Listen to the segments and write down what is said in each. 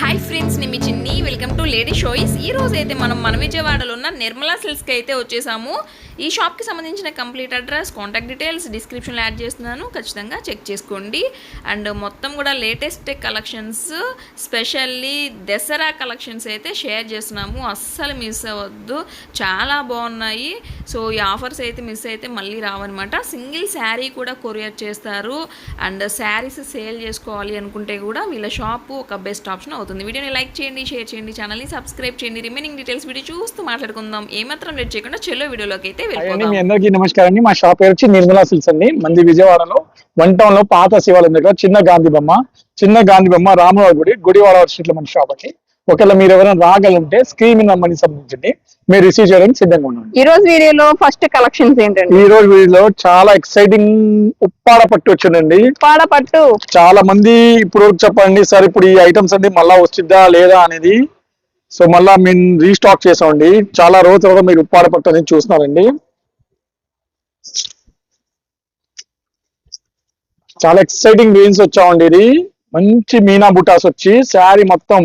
Hi friends నేను మీ చిన్ని. Welcome to lady షోయిస్ ఈ రోజు అయితే మనం మన విజయవాడలో ఉన్న నిర్మలా సిల్స్కి అయితే వచ్చేసాము. ఈ షాప్కి సంబంధించిన కంప్లీట్ అడ్రస్ కాంటాక్ట్ డీటెయిల్స్ డిస్క్రిప్షన్లో యాడ్ చేస్తున్నాను. ఖచ్చితంగా చెక్ చేసుకోండి. అండ్ మొత్తం కూడా latest collections specially Dasara collections అయితే షేర్ చేస్తున్నాము. అస్సలు మిస్ అవ్వద్దు. చాలా బాగున్నాయి. సో ఈ ఆఫర్స్ అయితే మిస్ అయితే మళ్ళీ రావన్నమాట. సింగిల్ శారీ కూడా కొరియర్ చేస్తారు. అండ్ శారీస్ సేల్ చేసుకోవాలి అనుకుంటే కూడా వీళ్ళ షాపు ఒక బెస్ట్ ఆప్షన్ అవుతుంది. వీడియోని లైక్ చేయండి షేర్ చేయండి ఛానల్ని సబ్స్క్రైబ్ చేయండి. రిమైనింగ్ డీటెయిల్స్ వీడియో చూస్తూ మాట్లాడుకుందాం. ఏమాత్రం లేట్ చేయకుండా చెల్లో వీడియోలోకి అయితే వెళ్ళిపోదాం. మీ అందరికీ నమస్కారం అండి. మా షాప్ పేరు వచ్చి నిర్మలా సిల్స్ అండి. మంది విజయవాడలో వన్ టౌన్లో పాత శివాలయం దగ్గర చిన్న గాంధీ బొమ్మ చిన్న గాంధీ బొమ్మ రామరావు గుడి గుడివాడ స్ట్రీట్లో మన షాప్ అండి. ఒకవేళ మీరు ఎవరైనా రాగలంటే స్క్రీన్ నెంబర్ని సంబంధించండి మీరు రిసీవ్ చేయడానికి సిద్ధంగా ఉండండి. ఈ రోజు వీడియోలో ఫస్ట్ కలెక్షన్స్ ఏంటండి? ఈ రోజు వీడియోలో చాలా ఎక్సైటింగ్ ఉప్పాడ పట్టు వచ్చిందండి. పాడ పట్టు. చాలా మంది ఇప్పుడు చెప్పండి సార్ ఇప్పుడు ఈ ఐటమ్స్ అన్ని మళ్ళా వచ్చిద్దా లేదా? అనేది. సో మళ్ళా మేము రీస్టాక్ చేసామండి. చాలా రోజుల తర్వాత మీరు ఉప్పాడ పట్టు అనేది చూస్తున్నారండి. చాలా ఎక్సైటింగ్ గ్రీన్స్ వచ్చామండి ఇది. మంచి మీనా బుటాస్ వచ్చి శారీ మొత్తం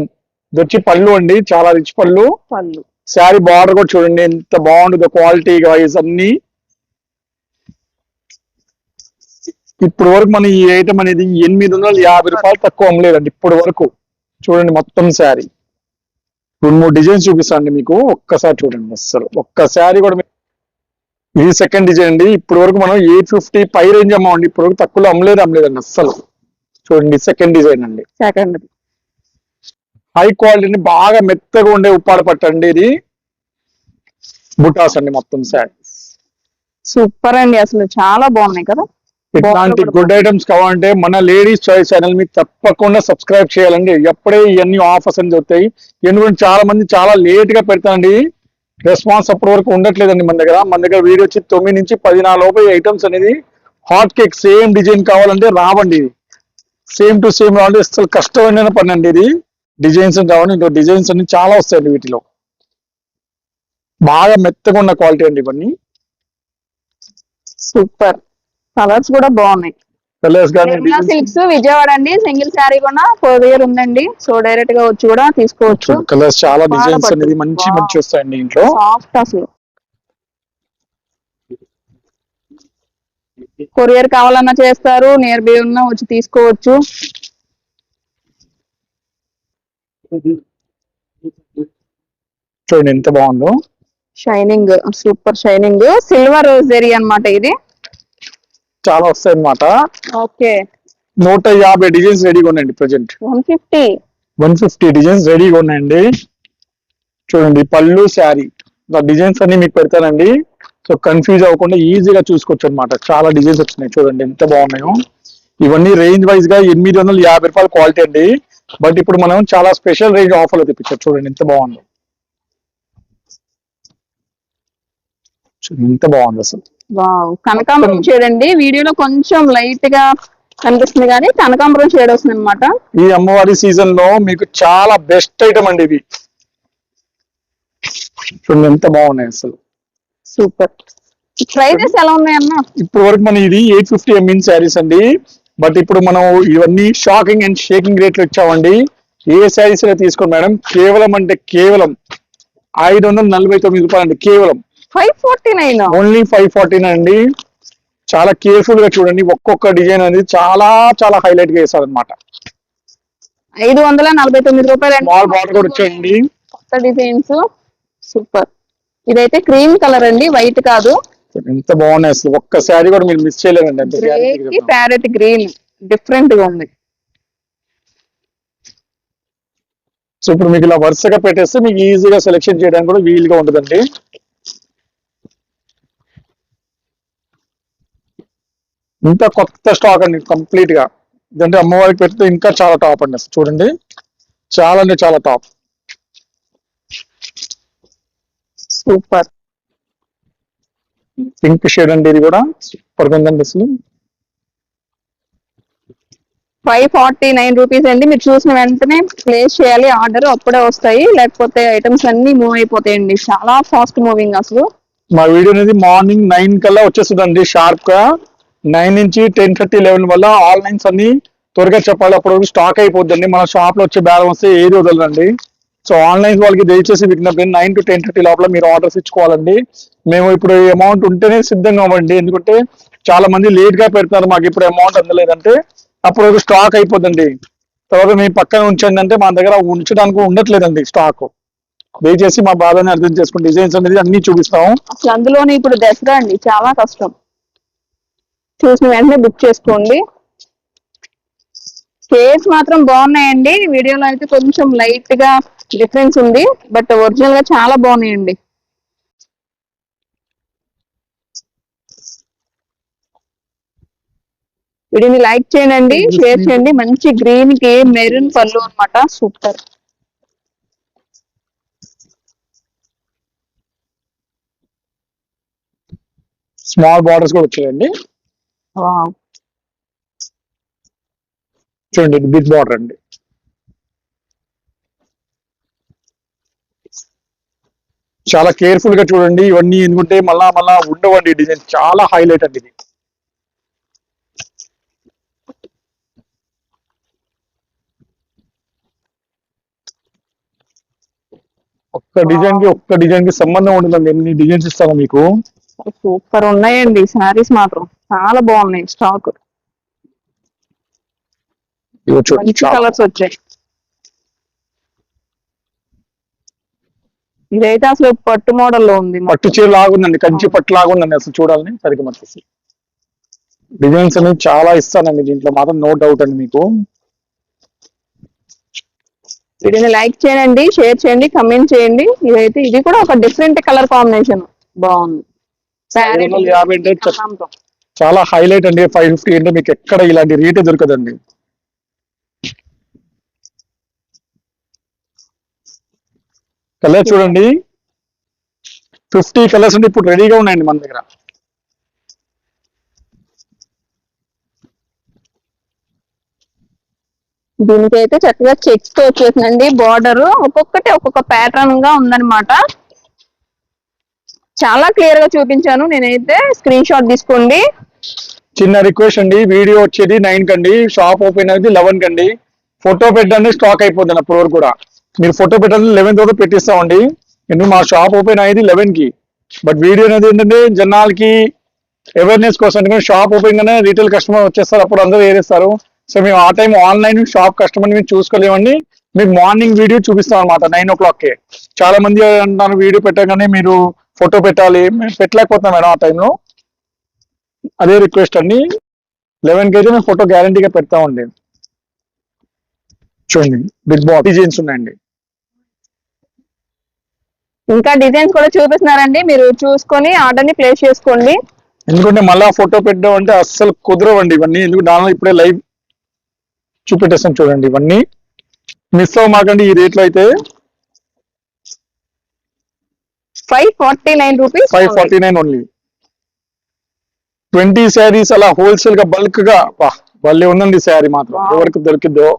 ఇది వచ్చి పళ్ళు అండి చాలా రిచ్ పళ్ళు. పళ్ళు. శారీ బార్డర్ కూడా చూడండి ఎంత బాగుంటుందో క్వాలిటీ వైజ్ అన్ని. ఇప్పుడు వరకు మన ఈ ఐటమ్ అనేది ఎనిమిది వందల యాభై రూపాయలు తక్కువ అమ్మలేదండి ఇప్పుడు వరకు. చూడండి మొత్తం శారీ. రెండు మూడు డిజైన్స్ చూపిస్తానండి మీకు ఒక్కసారి చూడండి అసలు ఒక్క శారీ కూడా ఇది సెకండ్ డిజైన్ అండి ఇప్పుడు వరకు మనం ఎయిట్ ఫిఫ్టీ పై రేంజ్ అమ్మండి ఇప్పుడు వరకు తక్కువలో అమ్మలేదు అమ్మలేదండి అస్సలు. చూడండి సెకండ్ డిజైన్ అండి. సెకండ్ హై క్వాలిటీని బాగా మెత్తగా ఉండే ఉప్పాడ పట్టండి ఇది. బుటాస్ అండి మొత్తం శారీ సూపర్ అండి అసలు చాలా బాగున్నాయి కదా. ఇట్లాంటి గుడ్ ఐటమ్స్ కావాలంటే మన లేడీస్ చాయిస్ ఛానల్ మీకు తప్పకుండా సబ్స్క్రైబ్ చేయాలండి. ఎప్పుడే ఇవన్నీ ఆఫర్స్ అని దొరుకుతాయి. ఎందుకంటే చాలా మంది చాలా లేట్గా పెడతాండి రెస్పాన్స్ అప్పటి వరకు ఉండట్లేదండి మన దగ్గర. మన దగ్గర వీడియో వచ్చి తొమ్మిది నుంచి పదినాలుగు లోపు ఐటమ్స్ అనేది హాట్ కేక్ సేమ్ డిజైన్ కావాలంటే రావండి. ఇది సేమ్ టు సేమ్ రావాలంటే అసలు కష్టమైన పని అండి ఇది. డిజైన్స్ రావండి ఇంకో డిజైన్స్ అన్ని చాలా వస్తాయండి వీటిలో. బాగా మెత్తగా ఉన్న క్వాలిటీ అండి ఇవన్నీ. సూపర్. కలర్స్ కూడా బాగున్నాయి. కలర్స్ కానీ సిల్క్స్ విజయవాడ అండి. సింగిల్ శారీ కూడా ఫోర్ ఇయర్ ఉందండి. సో డైరెక్ట్గా వచ్చి కూడా తీసుకోవచ్చు. కలర్స్ చాలా డిజైన్స్. అనేది మంచి. మంచి వస్తాయండి ఇంట్లో. సాఫ్ట్ అసలు. కొరియర్ కావాలన్నా చేస్తారు. నియర్ బై ఉన్నా వచ్చి తీసుకోవచ్చు. చూడండి ఎంత బాగుందో. Shining super shining silver zari అన్నమాట ఇది. చాలా వస్తాయి అన్నమాట ఓకే. నూట యాభై డిజైన్స్ రెడీగా ఉన్నాయండి present one fifty one fifty designs రెడీగా ఉన్నాయండి చూడండి పళ్ళు శారీ. డిజైన్స్ అన్ని మీకు పెడతానండి. సో కన్ఫ్యూజ్ అవ్వకుండా ఈజీగా చూసుకోవచ్చు అనమాట చాలా డిజైన్స్ వచ్చినాయి చూడండి ఎంత బాగున్నాయో. ఇవన్నీ రేంజ్ వైజ్గా ఎనిమిది వందల యాభై రూపాయల క్వాలిటీ అండి. బట్ ఇప్పుడు మనం చాలా స్పెషల్ రేంజ్ ఆఫర్లు తెప్పించారు. చూడండి ఎంత బాగుందో. ఎంత బాగుంది అసలు. కనకాంబరం అండి వీడియోలో కొంచెం లైట్గా కనిపిస్తుంది కానీ కనకాంబరం షేడ్ వస్తుంది అనమాట ఈ అమ్మవారి సీజన్లో మీకు చాలా బెస్ట్ ఐటమ్ అండి ఇది చూడండి ఎంత బాగున్నాయి అసలు. సూపర్. ప్రైజెస్ ఎలా ఉన్నాయన్న ఇప్పుడు వరకు మనం ఇది ఎయిట్ ఫిఫ్టీ ఎంఎన్ శారీస్ అండి. బట్ ఇప్పుడు మనం ఇవన్నీ షాకింగ్ అండ్ షేకింగ్ రేట్లు ఇచ్చామండి. ఏ శారీస్ అయినా తీసుకోండి మేడం. కేవలం అంటే కేవలం ఐదు వందల నలభై తొమ్మిది రూపాయలు అండి కేవలం. Five forty nine only five fourteen అండి. చాలా కేర్ఫుల్గా చూడండి ఒక్కొక్క డిజైన్ అనేది చాలా చాలా హైలైట్గా వేసారనమాట ఐదు వందల నలభై తొమ్మిది రూపాయలు స్మాల్ కూడా వచ్చాయండి. కొత్త డిజైన్స్. సూపర్. ఇదైతే క్రీమ్ కలర్ అండి వైట్ కాదు. ఎంత బాగున్నాయి అసలు. ఒక్క శారీ కూడా మీరు మిస్ చెప్తాను. ప్యారెట్ గ్రీన్ డిఫరెంట్గా ఉంది. సో ఇప్పుడు మీకు ఇలా వరుసగా పెట్టేస్తే మీకు ఈజీగా సెలెక్షన్ చేయడానికి కూడా వీలుగా ఉంటుందండి. ఇంత కొత్త స్టాక్ అండి కంప్లీట్గా. ఇదంటే అమ్మవారికి పెడితే ఇంకా చాలా టాప్ అండి అసలు. చూడండి. చాలా అంటే చాలా టాప్ సూపర్ పింక్ షేడ్ అండి ఇది కూడా. సూపర్గా ఉందండి అసలు. ఫైవ్ ఫార్టీ నైన్ రూపీస్ అండి. మీరు చూసిన వెంటనే ప్లేస్ చేయాలి. ఆర్డర్ అప్పుడే వస్తాయి. లేకపోతే ఐటమ్స్ అన్ని మూవ్ అయిపోతాయండి. చాలా ఫాస్ట్ మూవింగ్ అసలు. మా వీడియో అనేది మార్నింగ్ నైన్ కల్లా వచ్చేస్తుందండి షార్ప్గా. నైన్ నుంచి టెన్ థర్టీ లెవెన్ వల్ల ఆన్లైన్స్ అన్ని త్వరగా చెప్పాలి. అప్పుడు స్టాక్ అయిపోద్దండి. మన షాప్లో వచ్చే వస్తే ఏది వదలండి సో ఆన్లైన్ వాళ్ళకి దయచేసి విజ్ఞప్తి నైన్ టు టెన్ థర్టీ లోపల మీరు ఆర్డర్స్ ఇచ్చుకోవాలండి. మేము ఇప్పుడు అమౌంట్ ఉంటేనే సిద్ధంగా అవ్వండి. ఎందుకంటే చాలా మంది లేట్గా పెడతారు మాకు ఇప్పుడు అమౌంట్ అందలేదంటే అప్పుడు స్టాక్ అయిపోతుంది తర్వాత మేము పక్కన ఉంచండి అంటే మా దగ్గర ఉంచడానికి ఉండట్లేదండి స్టాక్ దయచేసి మా బాధని అర్థం చేసుకుని డిజైన్స్ అనేది అన్ని చూపిస్తాం అసలు అందులోనే ఇప్పుడు దసరా అండి చాలా కష్టం. చూసిన వెంటనే బుక్ చేసుకోండి. కేస్ మాత్రం బాగున్నాయండి. వీడియోలో అయితే కొంచెం లైట్గా డిఫరెన్స్ ఉంది బట్ ఒరిజినల్గా చాలా బాగున్నాయండి. వీడిని లైక్ చేయండి షేర్ చేయండి. మంచి గ్రీన్కి మెరూన్ పళ్ళు అన్నమాట. సూపర్. స్మాల్ బార్డర్స్ కూడా వచ్చాయండి. చూడండి బిగ్ బార్డర్ అండి. చాలా కేర్ఫుల్గా చూడండి. ఇవన్నీ ఎందుకంటే మళ్ళా మళ్ళా ఉండవండి. డిజైన్ చాలా హైలైట్ అండి ఇది. ఒక్క డిజైన్కి ఒక్క డిజైన్కి సంబంధం ఉండదండి. ఎన్ని డిజైన్స్ ఇస్తాను మీకు? సూపర్ ఉన్నాయండి. శారీస్ మాత్రం చాలా బాగున్నాయి. స్టాక్. కలర్స్ వచ్చాయి. ఇదైతే అసలు పట్టు మోడల్లో ఉంది పట్టు చీర లాగుందండి కంచి పట్టు లాగుందండి అసలు చూడాలని సరిగ్గా మనకి డిజైన్స్ అనేవి చాలా ఇస్తానండి దీంట్లో మాత్రం నో డౌట్ అండి మీకు. వీడియోని లైక్ చేయండి షేర్ చేయండి కమెంట్ చేయండి. ఇదైతే ఇది కూడా ఒక డిఫరెంట్ కలర్ కాంబినేషన్. బాగుంది. చాలా హైలైట్ అండి ఫైవ్ ఫిఫ్టీ అంటే మీకు ఎక్కడ ఇలాంటి రేటే దొరకదండి. కలర్ చూడండి. ఫిఫ్టీ కలర్స్ అంటే ఇప్పుడు రెడీగా ఉన్నాయండి మన దగ్గర. దీనికి అయితే చక్కగా చెక్స్తో వచ్చేసిందండి. బార్డర్ ఒక్కొక్కటి ఒక్కొక్క ప్యాటర్న్గా ఉందన్నమాట. చాలా క్లియర్గా చూపించాను. నేనైతే స్క్రీన్ షాట్ తీసుకోండి. చిన్న రిక్వెస్ట్ అండి. వీడియో వచ్చేది నైన్ కండి. షాప్ ఓపెన్ అనేది లెవెన్ కండి. ఫోటో పెట్టండి స్టాక్ అయిపోతుంది అప్పుడు కూడా. మీరు ఫోటో పెట్టాలి లెవెన్ తర్వాత పెట్టిస్తామండి. ఎందుకంటే మా షాప్ ఓపెన్ అయ్యేది లెవెన్కి. బట్ వీడియో అనేది ఏంటంటే జనాలకి అవేర్నెస్ కోసం ఎందుకంటే షాప్ ఓపెన్ గానే రీటైల్ కస్టమర్ వచ్చేస్తారు అప్పుడు అందరూ ఏరేస్తారు. సో మేము ఆ టైం ఆన్లైన్ షాప్ కస్టమర్ మేము చూసుకోలేమండి. మీకు మార్నింగ్ వీడియో చూపిస్తాం అనమాట నైన్ ఓ క్లాక్కి. చాలా మంది అంటారు వీడియో పెట్టగానే మీరు ఫోటో పెట్టాలి. మేము పెట్టలేకపోతున్నాం మేడం ఆ టైంలో అదే రిక్వెస్ట్ అండి. లెవెన్కి అయితే మేము ఫోటో గ్యారంటీగా పెడతామండి. చూడండి బిగ్ బాస్ జీన్స్ ఉన్నాయండి. ఇంకా డిజైన్స్ కూడా చూపిస్తున్నారండి. మీరు చూసుకొని ఆర్డర్ని ప్లేస్ చేసుకోండి. ఎందుకంటే మళ్ళా ఫోటో పెట్టడం అంటే అస్సలు కుదరవండి ఇవన్నీ. ఎందుకంటే ఇప్పుడే లైవ్ చూపెట్టేస్తాం చూడండి ఇవన్నీ. మిస్ అవ్వమాకండి ఈ రేట్లో అయితే. Five forty nine rupees five forty nine only twenty saris అలా హోల్సేల్గా బల్క్గా. భలే ఉందండి శారీ మాత్రం. ఎవరికి దొరికిద్దో.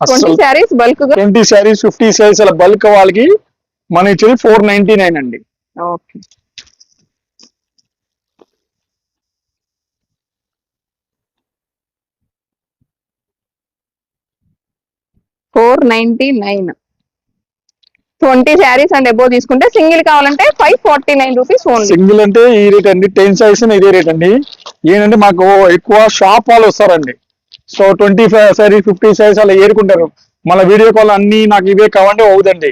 ట్వంటీ శారీస్ ఫిఫ్టీ శారీస్ అలా బల్క్ వాళ్ళకి మన ఇచ్చేది ఫోర్ నైన్టీ నైన్ అండి. Okay. Four ninety nine. Twenty saris and above తీసుకుంటే సింగిల్ కావాలంటే five forty nine rupees only. Single అంటే ఈ రేట్ అండి టెన్ సైజ్ ఇదే రేట్ అండి. ఏంటంటే మాకు ఎక్కువ షాప్ వాళ్ళు వస్తారండి. So twenty five sorry fifty size అలా ఏరుకుంటారు. మళ్ళీ వీడియో కాల్ అన్ని నాకు ఇవే కావండి అవుదండి.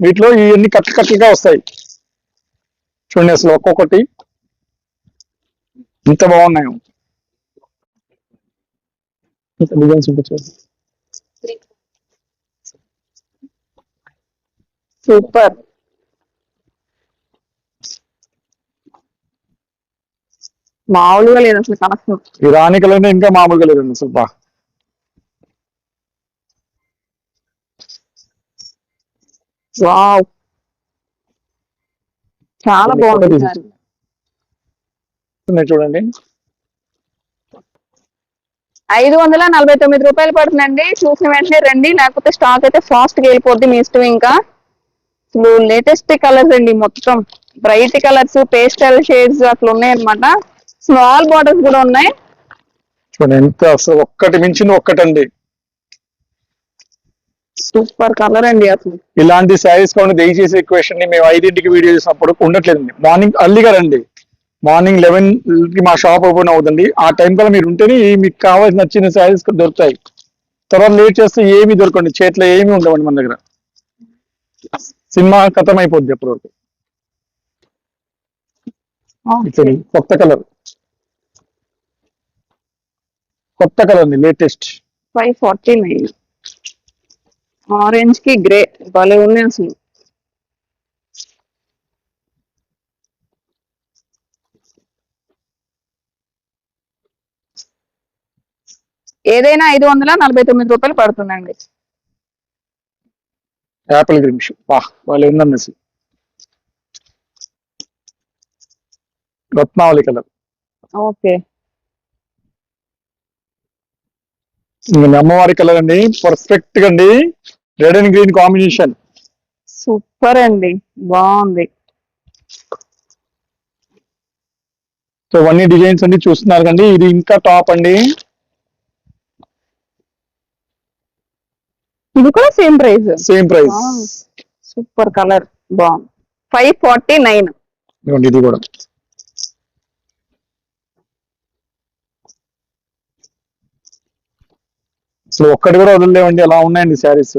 వీటిలో ఇవన్నీ కట్టలు కట్టలుగా వస్తాయి. చూడండి అసలు ఒక్కొక్కటి. ఇంత బాగున్నాయి. ఇంత డిజైన్స్ ఉంటాయి చూడండి. సూపర్ మామూలుగా లేదు అసలు కనెక్షన్ ఈ రాణి కలర్ ఇంకా మామూలుగా లేదండి అసలు బా. వావ్. చాలా బాగుంది చూడండి. ఐదు వందల నలభై తొమ్మిది రూపాయలు పడుతుందండి. చూసిన వెంటనే రండి. లేకపోతే స్టాక్ అయితే ఫాస్ట్గా వెళ్ళిపోద్ది మీ ఇష్టం ఇంకా. అసలు లేటెస్ట్ కలర్స్ అండి మొత్తం. బ్రైట్ కలర్స్ పేస్టల్ షేడ్స్ అట్లా ఉన్నాయన్నమాట. స్మాల్ బాటిల్స్ కూడా ఉన్నాయి. చూడండి ఎంత అసలు ఒక్కటి మించింది ఒక్కటండి. సూపర్ కలర్ అండి అసలు. ఇలాంటి శారీస్ కావాలి దయచేసి క్వశ్చన్ని మేము ఐదింటికి వీడియో చేసినప్పుడు ఉండట్లేదండి. మార్నింగ్ అర్లీగా రండి. మార్నింగ్ లెవెన్కి మా షాప్ ఓపెన్ అవుతుంది ఆ టైం కల్లా మీరు ఉంటేనే మీకు కావాల్సిన నచ్చిన శారీస్ దొరుకుతాయి. తర్వాత లేట్ చేస్తే ఏమి దొరకండి. చేతిలో ఏమి ఉండవండి మన దగ్గర. సినిమా కథం అయిపోద్ది అప్పటి వరకు ఇక్కడ కొత్త కలర్. కొత్త కలర్ అండి latest. Five forty nine. ఆరెంజ్కి grey భలే ఉన్నాయి అసలు. ఏదైనా ఐదు వందల నలభై తొమ్మిది రూపాయలు పడుతుందండి. Apple green shoe. వా వాళ్ళు రత్నావళి కలర్. ఓకే. అమ్మవారి కలర్ అండి. పర్ఫెక్ట్గా అండి. Red and green combination super అండి. బాగుంది. సో ఇవన్నీ డిజైన్స్ అండి చూస్తున్నారు కండి. ఇది ఇంకా టాప్ అండి. ఇది కూడా same price same price super colour. బాగుంది. ఫైవ్ ఫార్టీ నైన్ ఇది కూడా. అసలు ఒక్కటి కూడా వదలలేవండి. అలా ఉన్నాయండి శారీస్.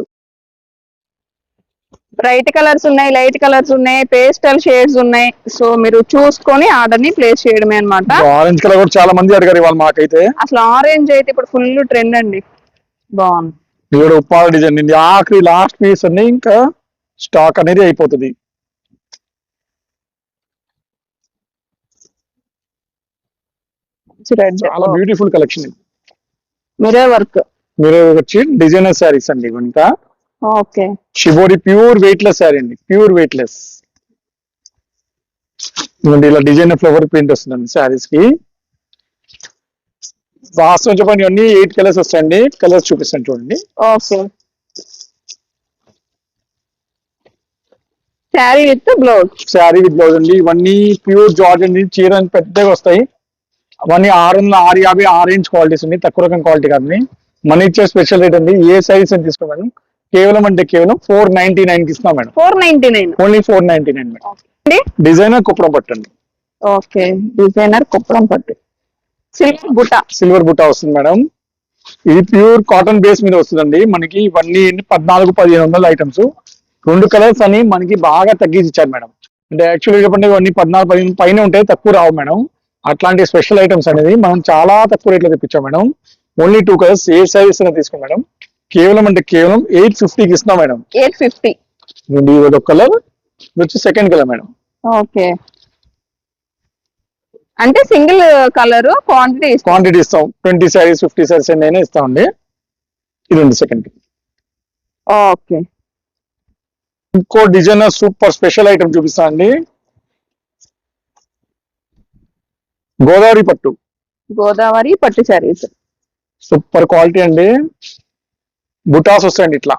బ్రైట్ కలర్స్ ఉన్నాయి లైట్ కలర్స్ ఉన్నాయి పేస్టల్ షేడ్స్ ఉన్నాయి. సో మీరు చూసుకొని ఆర్డర్ని ప్లేస్ చేయడమే అన్నమాట. ఆరెంజ్ కలర్ కూడా చాలా మంది అడిగారు ఇవాళ మాకైతే. అసలు ఆరెంజ్ అయితే ఇప్పుడు ఫుల్ ట్రెండ్ అండి. బాగుంది. ఇది కూడా ఉప్పాల డిజైన్ అండి. ఆఖరి లాస్ట్ పీస్ అండి. ఇంకా స్టాక్ అనేది అయిపోతుంది. చాలా బ్యూటిఫుల్ కలెక్షన్ మిర్రర్ వర్క్ మీరు వచ్చి డిజైనర్ శారీస్ అండి ఇంకా okay. Shibori pure weightless sari అండి. ప్యూర్ వెయిట్లెస్ ఇదిగోండి ఇలా డిజైనర్ ఫ్లవర్ ప్రింట్ వస్తుందండి శారీస్కి. వాస్తవం చెప్పండి ఇవన్నీ ఎయిట్ కలర్స్ వస్తాయండి. కలర్స్ చూపిస్తాను చూడండి. Okay. Sari with blouse? Sari with blouse అండి. ఇవన్నీ ప్యూర్ జార్జ్ అండి చీర పెద్దగా వస్తాయి. అవన్నీ ఆరు వందల ఆరు యాభై ఆరు ఇంచ్ క్వాలిటీస్ అండి. తక్కువ రకం క్వాలిటీ కాదండి. మన ఇచ్చే స్పెషల్ రేట్ అండి. ఏ సైజ్ అని తీసుకో మేడం కేవలం అంటే కేవలం ఫోర్ నైన్టీ నైన్కి ఇస్తున్నాం madam four ninety nine only four ninety nine madam designer kuppadam పట్టండి ఓకే డిజైనర్ కుప్పడం పట్టు. సిల్వర్ బుట్ట. సిల్వర్ బుట్ట వస్తుంది మేడం ఇది ప్యూర్ కాటన్ బేస్ మీద వస్తుందండి. మనకి ఇవన్నీ పద్నాలుగు పదిహేను వందల ఐటమ్స్ రెండు కలర్స్ అని మనకి బాగా తగ్గించి ఇచ్చారు మేడం అంటే యాక్చువల్గా చెప్పండి ఇవన్నీ పద్నాలుగు పదిహేను పైన ఉంటాయి తక్కువ రావు మేడం అట్లాంటి స్పెషల్ ఐటమ్స్ అనేది మనం చాలా తక్కువ రేట్లో తెప్పించాం మేడం ఓన్లీ టూ కలర్స్ ఏ సైజ్ తీసుకో మేడం. కేవలం అంటే కేవలం ఎయిట్ ఫిఫ్టీకి ఇస్తున్నాం మేడం. Eight fifty. ఇది ఒక కలర్ ఇది వచ్చి సెకండ్ కలర్ మేడం. ఓకే. అంటే సింగిల్ కలర్ క్వాంటిటీ క్వాంటిటీ ఇస్తాం. ట్వంటీ సారీస్ ఫిఫ్టీ సారీస్ అయినా ఇస్తామండి ఇది ఉంది సెకండ్ ఓకే. ఇంకో డిజైనర్ సూపర్ స్పెషల్ ఐటమ్ చూపిస్తా అండి. గోదావరి పట్టు. గోదావరి పట్టు శారీస్. సూపర్ క్వాలిటీ అండి. బుటాస్ వస్తాయండి ఇట్లా.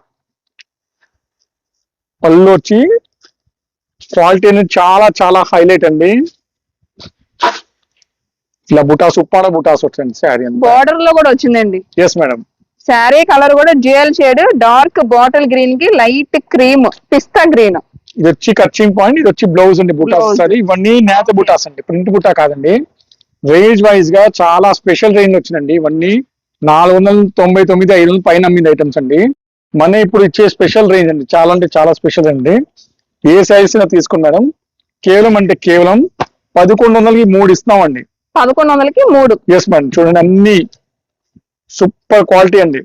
పళ్ళు వచ్చి క్వాలిటీ అనేది చాలా చాలా హైలైట్ అండి. ఇట్లా బుటాస్ ఉప్పాడ బుటాస్ వస్తాయండి శారీ బార్డర్లో కూడా వచ్చిందండి. ఎస్ మేడం శారీ కలర్ కూడా డ్యూయల్ షేడ్ డార్క్ బాటిల్ గ్రీన్కి లైట్ క్రీమ్ పిస్తా గ్రీన్. ఇది వచ్చి కచ్చింగ్ పాయింట్ ఇది వచ్చి బ్లౌజ్ అండి బుటాస్. వస్తాయి ఇవన్నీ నేత బుటాస్ అండి ప్రింట్ బుటా కాదండి. రేంజ్ వైజ్గా చాలా స్పెషల్ రేంజ్ వచ్చిందండి ఇవన్నీ. నాలుగు వందల తొంభై తొమ్మిది ఐదు వందల పైన అమ్మింది ఐటమ్స్ అండి. మన ఇప్పుడు ఇచ్చే స్పెషల్ రేంజ్ అండి. చాలా అంటే చాలా స్పెషల్ అండి. ఏ సైజ్ తీసుకుని మేడం. కేవలం అంటే కేవలం పదకొండు వందలకి మూడు ఇస్తున్నామండి. పదకొండు వందలకి మూడు. ఎస్ మేడం చూడండి అన్ని సూపర్ క్వాలిటీ అండి.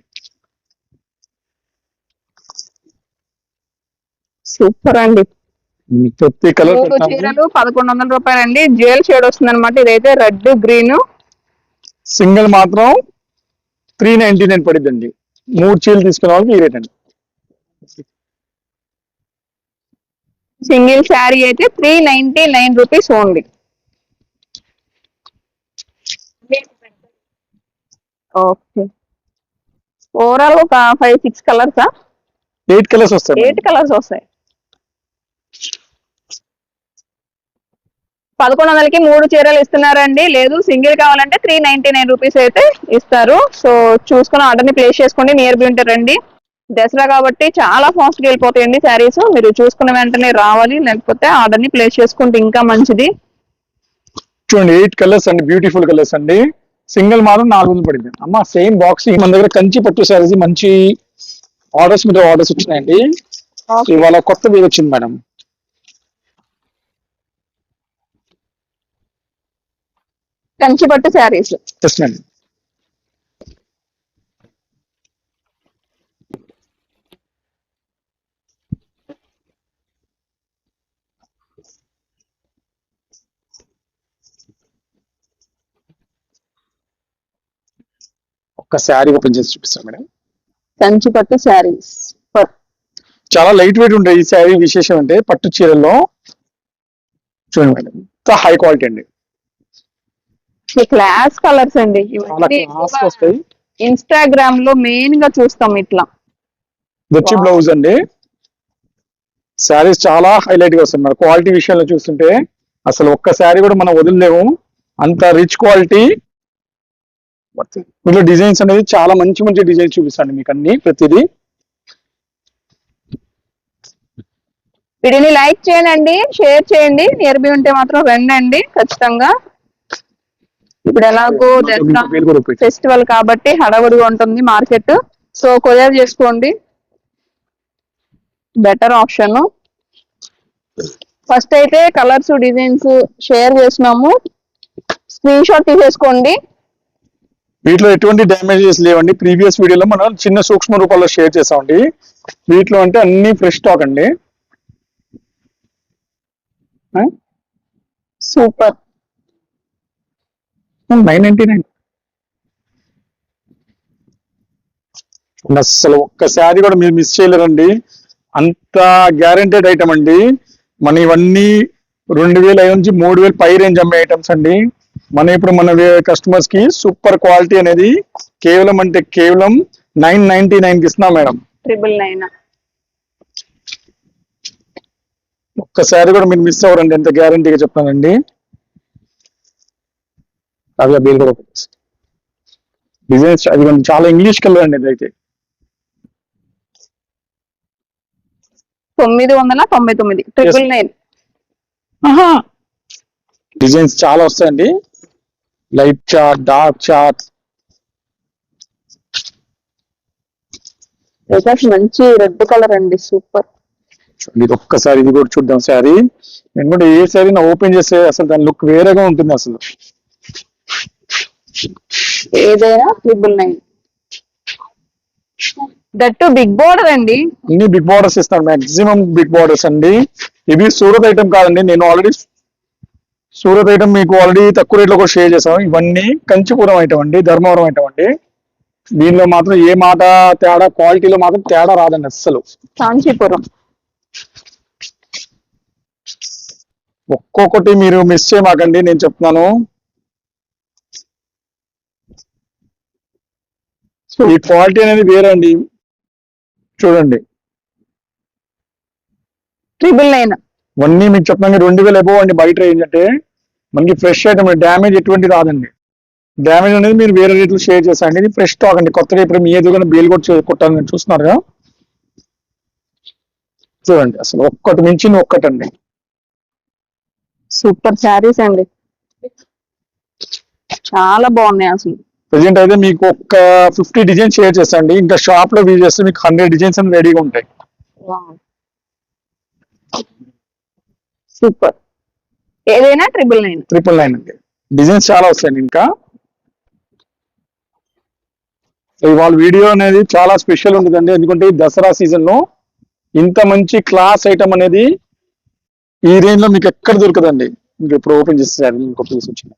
సూపర్ అండి. ప్రతి కలర్ మూడు చీరలు పదకొండు వందల రూపాయలు అండి జ్యువెల్ షేడ్ వస్తుంది అనమాట ఇదైతే రెడ్ గ్రీన్ సింగిల్ మాత్రం త్రీ నైన్టీ నైన్ పడిద్దండి. మూడు చీరలు తీసుకునే వాళ్ళకి ఈ రేట్ అండి సింగిల్ శారీ అయితే three ninety nine rupees only. Okay. Overall ఒక ఫైవ్ సిక్స్ కలర్సా ఎయిట్ కలర్స్ వస్తాయి ఎయిట్ కలర్స్ వస్తాయి. పదకొండు వందలకి మూడు చీరలు ఇస్తున్నారండి. లేదు సింగిల్ కావాలంటే త్రీ నైన్టీ నైన్ రూపీస్ అయితే ఇస్తారు. సో చూసుకుని ఆర్డర్ని ప్లేస్ చేసుకోండి. నియర్ బై ఉంటారండి దసరా కాబట్టి చాలా ఫాస్ట్గా వెళ్ళిపోతాయండి శారీస్ మీరు చూసుకున్న వెంటనే రావాలి. లేకపోతే ఆర్డర్ని ప్లేస్ చేసుకుంటే ఇంకా మంచిది. చూడండి ఎయిట్ కలర్స్ అండి. బ్యూటిఫుల్ కలర్స్ అండి. సింగిల్ మాత్రం నాలుగు వందలు పడింది. అమ్మ సేమ్ బాక్స్ మన దగ్గర కంచి పట్టు సారీస్ మంచి ఆర్డర్స్ మీద ఆర్డర్స్ వచ్చినాయండి. ఇవాళ కొత్త వచ్చింది మేడం. కంచి పట్టు శారీస్. ఒక్క శారీ ఓపెన్ చేసి చూపిస్తాను మేడం. కంచి పట్టు శారీస్. చాలా లైట్ వెయిట్ ఉంటాయి ఈ శారీ విశేషం అంటే పట్టు చీరల్లో. చూడండి మేడం. ఇంత హై క్వాలిటీ అండి. క్లాస్ కలర్స్ అండి. ఇన్స్టాగ్రామ్లో మెయిన్గా చూస్తాం ఇట్లా. వచ్చి. బ్లౌజ్ అండి. శారీస్ చాలా హైలైట్గా వస్తాయి మన క్వాలిటీ విషయంలో చూస్తుంటే అసలు ఒక్క శారీ కూడా మనం వదిలేము అంత రిచ్ క్వాలిటీ వీటిలో డిజైన్స్ అనేది చాలా మంచి మంచి డిజైన్స్ చూపిస్తాను మీకు అన్ని ప్రతిదీ. వీడిని లైక్ చేయండి షేర్ చేయండి. నియర్ బై ఉంటే మాత్రం రండి ఖచ్చితంగా. ఇప్పుడు ఎలాగో. ఫెస్టివల్ కాబట్టి హడావుడిగా ఉంటుంది మార్కెట్. సో కొరియర్ చేసుకోండి. Better option. ఫస్ట్ అయితే కలర్స్ డిజైన్స్ షేర్ చేసినాము. స్క్రీన్ షాట్ తీసేసుకోండి. వీటిలో ఎటువంటి డ్యామేజెస్ లేవండి. ప్రీవియస్ వీడియోలో మనం చిన్న సూక్ష్మ రూపాల్లో షేర్ చేసామండి. వీటిలో అంటే అన్ని ఫ్రెష్ స్టాక్ అండి. సూపర్. నైన్ నైన్టీ నైన్ అసలు ఒక్క శారీ కూడా మీరు మిస్ చేయలేరండి. అంత గ్యారెంటెడ్ ఐటమ్ అండి. మన ఇవన్నీ రెండు వేల ఐదు నుంచి మూడు వేలు పై రేంజ్ అమ్మే ఐటమ్స్ అండి. మన ఇప్పుడు మన కస్టమర్స్కి సూపర్ క్వాలిటీ అనేది కేవలం అంటే కేవలం నైన్ నైన్టీ నైన్కి ఇస్తున్నాం మేడం. ట్రిపుల్ నైన్ ఒక్కసారి కూడా మీరు మిస్ అవ్వరండి. ఎంత గ్యారంటీగా చెప్తానండి. అవి ఆ బిల్ కూడా డిజైన్స్ అది కొంచెం చాలా ఇంగ్లీష్ కలర్ అండి ఇదైతే. తొమ్మిది వందల తొంభై తొమ్మిది. ట్రిపుల్ నైన్ డిజైన్స్ చాలా వస్తాయండి. లైట్ చార్ట్ డార్క్ చార్ట్ మంచి రెడ్ కలర్ అండి. సూపర్ ఇది ఒక్కసారి ఇది కూడా చూద్దాం శారీ. నేను కూడా ఏ శారీ నా ఓపెన్ చేస్తే అసలు దాని లుక్ వేరేగా ఉంటుంది అసలు. ఏదైనా triple nine. That big border అండి. అన్ని బిగ్ బార్డర్స్ ఇస్తాను మాక్సిమం బిగ్ బార్డర్స్ అండి. ఇవి సూరత్ ఐటమ్ కాదండి. నేను ఆల్రెడీ సూరత్ ఐటమ్ మీకు ఆల్రెడీ తక్కువ రేట్లో కూడా షేర్ చేసాం ఇవన్నీ కంచిపురం ఐటమ్ అండి. ధర్మవరం ఐటమ్ అండి. దీనిలో మాత్రం ఏ మాట తేడా క్వాలిటీలో మాత్రం తేడా రాదండి అస్సలు. కాంచీపురం. ఒక్కొక్కటి మీరు మిస్ చేయమాకండి. నేను చెప్తున్నాను. ఈ క్వాలిటీ అనేది వేరే అండి చూడండి. ట్రిపుల్ నైన్ ఇవన్నీ మీకు చెప్తాను రెండు వేలు ఎబో అండి బయట అంటే. మనకి ఫ్రెష్ ఐటమ్ డ్యామేజ్ ఎటువంటి రాదండి. డ్యామేజ్ అనేది మీరు వేరే రేట్లు షేర్ చేస్తారండి ఇది ఫ్రెష్ స్టాక్ అండి. కొత్తగా ఇప్పుడు మీ ఎదుగున బేల్ కూడా కొట్టాలని చూస్తున్నారు కదా. చూడండి అసలు ఒక్కటి మించింది ఒక్కటండి. సూపర్ శారీస్ అండి. చాలా బాగున్నాయి అసలు. ప్రజెంట్ అయితే మీకు ఒక్క ఫిఫ్టీ డిజైన్స్ షేర్ చేస్తాండి ఇంకా షాప్లో వ్యూ చేస్తే మీకు హండ్రెడ్ డిజైన్స్ అని రెడీగా ఉంటాయి. సూపర్ ఏదైనా ట్రిపుల్ నైన్ ట్రిపుల్ నైన్ అండి. డిజైన్స్ చాలా వస్తాయండి ఇంకా. ఇవాళ వీడియో అనేది చాలా స్పెషల్ ఉంటుందండి. ఎందుకంటే దసరా సీజన్లో ఇంత మంచి క్లాస్ ఐటమ్ అనేది ఈ రేంజ్లో మీకు ఎక్కడ దొరకదండి. మీకు ఇప్పుడు ఓపెన్ చేస్తారు ఇంకో పీస్ వచ్చింది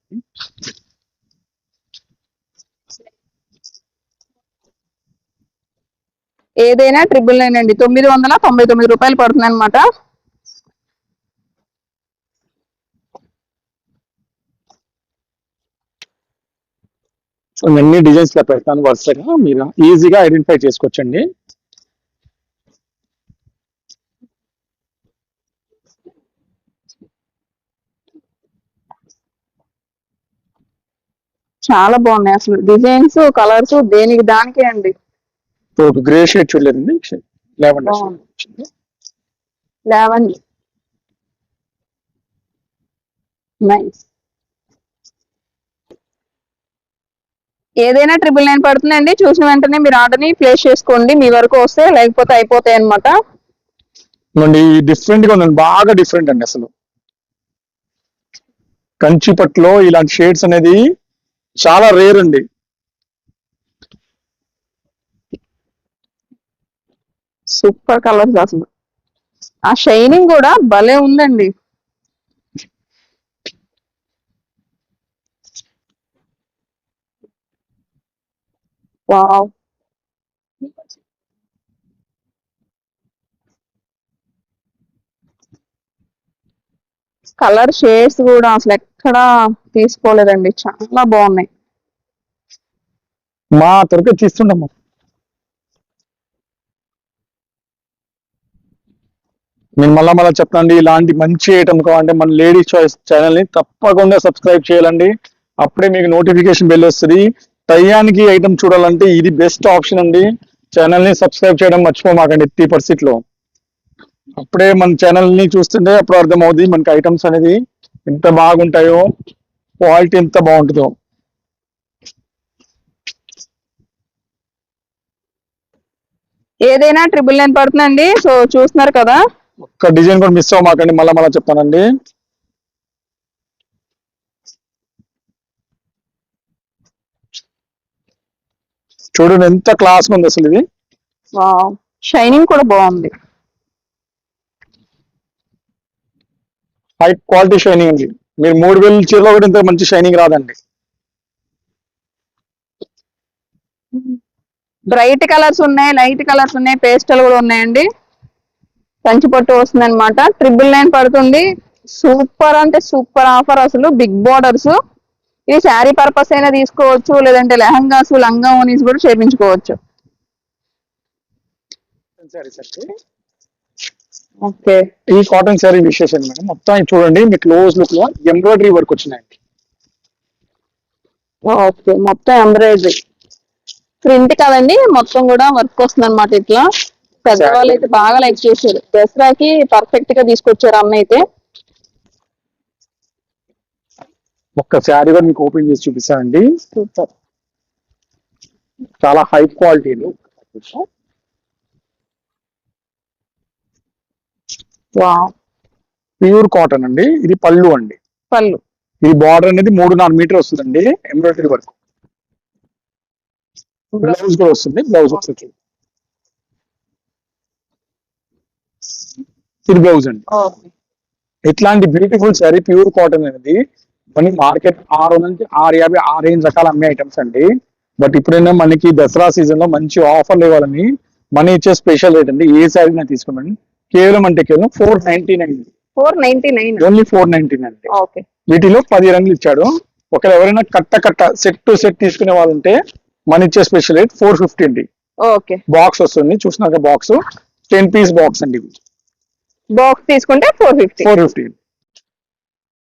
ఏదైనా ట్రిపుల్ నైన్ అండి. తొమ్మిది వందల తొంభై తొమ్మిది రూపాయలు పడుతుంది అనమాట సో అన్ని డిజైన్స్లో పెడతాను వరుసగా. మీరు ఈజీగా ఐడెంటిఫై చేసుకోవచ్చండి. చాలా బాగున్నాయి అసలు. డిజైన్స్ కలర్స్ దేనికి దానికే అండి. ఇప్పుడు ఒక గ్రే షేడ్ చూడలేదండి? లెవెండర్ నైస్ ఏదైనా ట్రిపుల్ నైన్ పడుతుందండి చూసిన వెంటనే మీరు ఆర్డర్ని ప్లేస్ చేసుకోండి. మీ వరకు వస్తే లేకపోతే అయిపోతాయి అనమాట డిఫరెంట్గా ఉందండి. బాగా డిఫరెంట్ అండి అసలు. కంచి పట్టులో ఇలాంటి షేడ్స్ అనేది చాలా రేర్ అండి. సూపర్ కలర్స్ అసలు. ఆ షైనింగ్ కూడా భలే ఉందండి. వావ్. కలర్ షేడ్స్ కూడా అసలు ఎక్కడా తీసుకోలేదండి. చాలా బాగున్నాయి. మా తరపు తీస్తుండమ్మా. నేను మళ్ళా మళ్ళీ చెప్తానండి ఇలాంటి మంచి ఐటమ్ కావాలంటే మన లేడీస్ చాయిస్ ఛానల్ని తప్పకుండా సబ్స్క్రైబ్ చేయాలండి. అప్పుడే మీకు నోటిఫికేషన్ బెల్ వస్తుంది. టయానికి ఐటమ్ చూడాలంటే ఇది బెస్ట్ ఆప్షన్ అండి. ఛానల్ని సబ్స్క్రైబ్ చేయడం మర్చిపోమాకండి ఎట్టి పరిస్థితిలో. అప్పుడే మన ఛానల్ని చూస్తుంటే అప్పుడు అర్థమవుతుంది మనకి ఐటమ్స్ అనేది ఎంత బాగుంటాయో క్వాలిటీ ఎంత బాగుంటుందో. ఏదైనా ట్రిపుల్ నైన్ పడుతుందండి. సో చూస్తున్నారు కదా. ఒక్క డిజైన్ కూడా మిస్ అవ్వమాకండి మళ్ళా మళ్ళీ చెప్తానండి. చూడండి ఎంత క్లాస్ ఉంది అసలు ఇది. షైనింగ్ కూడా బాగుంది. హై క్వాలిటీ షైనింగ్ ఉంది. మీరు మూడు వేలు చీరలో కూడా ఇంత మంచి షైనింగ్ రాదండి. బ్రైట్ కలర్స్ ఉన్నాయి లైట్ కలర్స్ ఉన్నాయి పేస్టల్ కూడా ఉన్నాయండి. కంచి పట్టు వస్తుంది అనమాట ట్రిపుల్ నైన్ పడుతుంది. సూపర్ అంటే సూపర్ ఆఫర్ అసలు. బిగ్ బార్డర్స్ ఇది శారీ పర్పస్ అయినా తీసుకోవచ్చు లేదంటే లెహంగాస్ లంగా ఓనీస్ కూడా చేపించుకోవచ్చు. ఓకే. ఈ కాటన్ శారీ విశేషం మేడం. మొత్తం చూడండి మీ క్లోజ్ లుక్లో ఎంబ్రాయిడరీ వర్క్ వచ్చినాయండి. ఓకే. మొత్తం ఎంబ్రాయిడరీ ప్రింట్ కదండి మొత్తం కూడా వర్క్ వస్తుంది అనమాట ఇట్లా. పెద్దవాళ్ళు అయితే బాగా లైక్ చేశారు. దసరాకి పర్ఫెక్ట్గా తీసుకొచ్చారు అన్న అయితే ఒక్క శారీ కూడా మీకు ఓపెన్ చేసి చూపిస్తానండి చాలా high quality wow. Pure cotton అండి. ఇది పళ్ళు అండి. పళ్ళు. ఇది బార్డర్ అనేది మూడు నాలుగు మీటర్ వస్తుందండి. ఎంబ్రాయిడరీ వర్క్ బ్లౌజ్ కూడా వస్తుంది. బ్లౌజ్ వస్తుంది. బ్లౌజ్ అండి ఇట్లాంటి బ్యూటిఫుల్ శారీ ప్యూర్ కాటన్ అనేది మనకి మార్కెట్ ఆరు నుంచి ఆరు యాభై ఆరు ఏడు రకాల అమ్మే ఐటమ్స్ అండి. బట్ ఇప్పుడైనా మనకి దసరా సీజన్లో మంచి ఆఫర్లు ఇవ్వాలని మన ఇచ్చే స్పెషల్ రేట్ అండి. ఏ శారీ నేను తీసుకున్నాను కేవలం అంటే కేవలం four ninety nine four ninety nine only four ninety nine okay. వీటిలో పది రంగులు ఇచ్చాడు. ఒకవేళ ఎవరైనా కట్ట కట్ట సెట్ టు సెట్ తీసుకునే వాళ్ళు ఉంటే మన ఇచ్చే స్పెషల్ రేట్ ఫోర్ ఫిఫ్టీ అండి. ఓకే. బాక్స్ వస్తుంది. చూసినాక బాక్స్ టెన్ పీస్ బాక్స్ అండి బాక్స్ తీసుకుంటే ఫోర్ ఫిఫ్టీ. Four fifty.